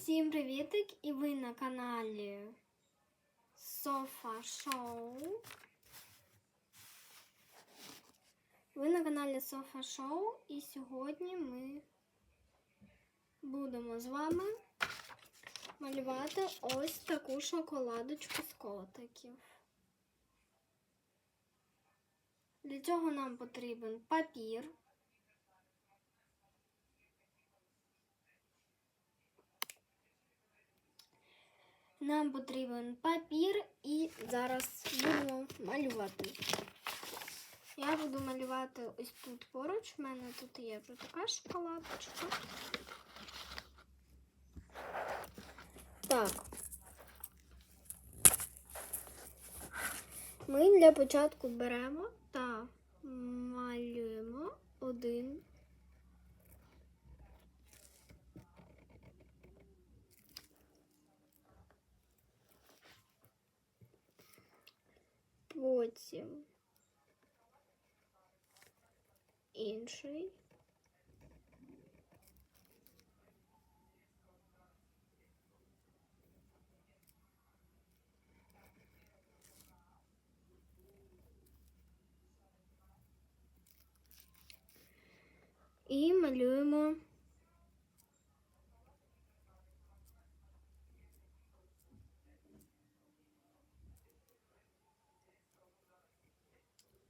Всім привітик! І ви на каналі Софа Шоу. Ви на каналі Софа Шоу і сьогодні ми будемо з вами малювати ось таку шоколадочку з котиків. Для цього нам потрібен папір. Нам потрібен папір і зараз будемо малювати. Я буду малювати ось тут поруч. У мене тут є вже така шоколадочка. Так. Ми для початку беремо та малюємо один Потім інший. І малюємо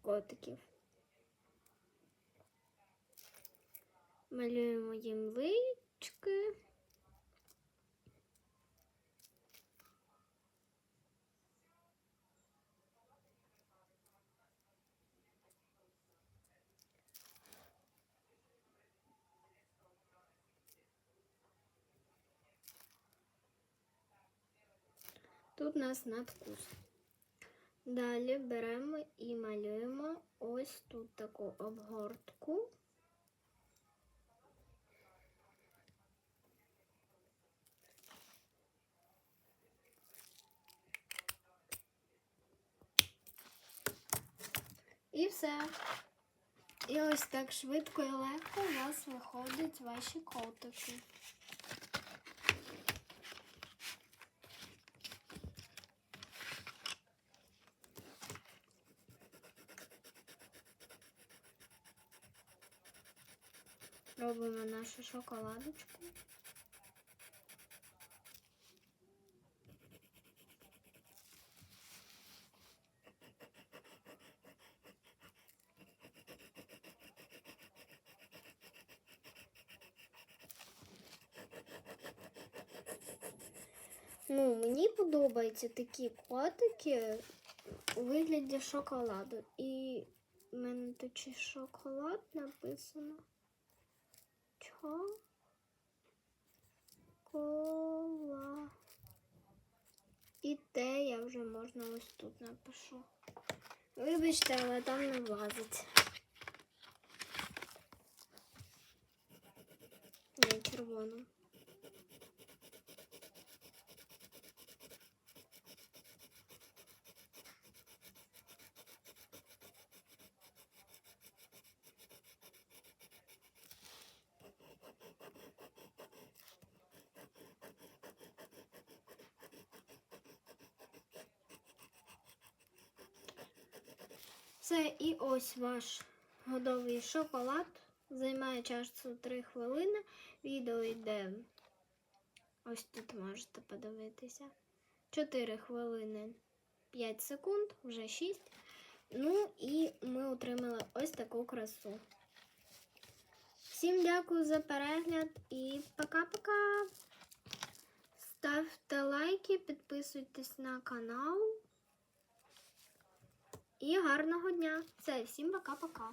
котиків. Малюємо їм лички. Тут у нас надкус. Далі беремо і малюємо ось тут таку обгортку. І все. І ось так швидко і легко у вас виходять ваші котики. Робимо нашу шоколадочку. Ну, мені подобаються такі котики у вигляді шоколаду. І в мене тут ще шоколад написано. Чокола. І те я вже можна ось тут напишу. Вибачте, але там не влазить. Не червоно. Все, і ось ваш готовий шоколад. Займає часу 3 хвилини. Відео йде. Ось тут можете подивитися. 4 хвилини 5 секунд, вже 6. Ну і ми отримали ось таку красу. Всім дякую за перегляд і пока-пока. Ставте лайки, підписуйтесь на канал. І гарного дня! Це всім пока-пока.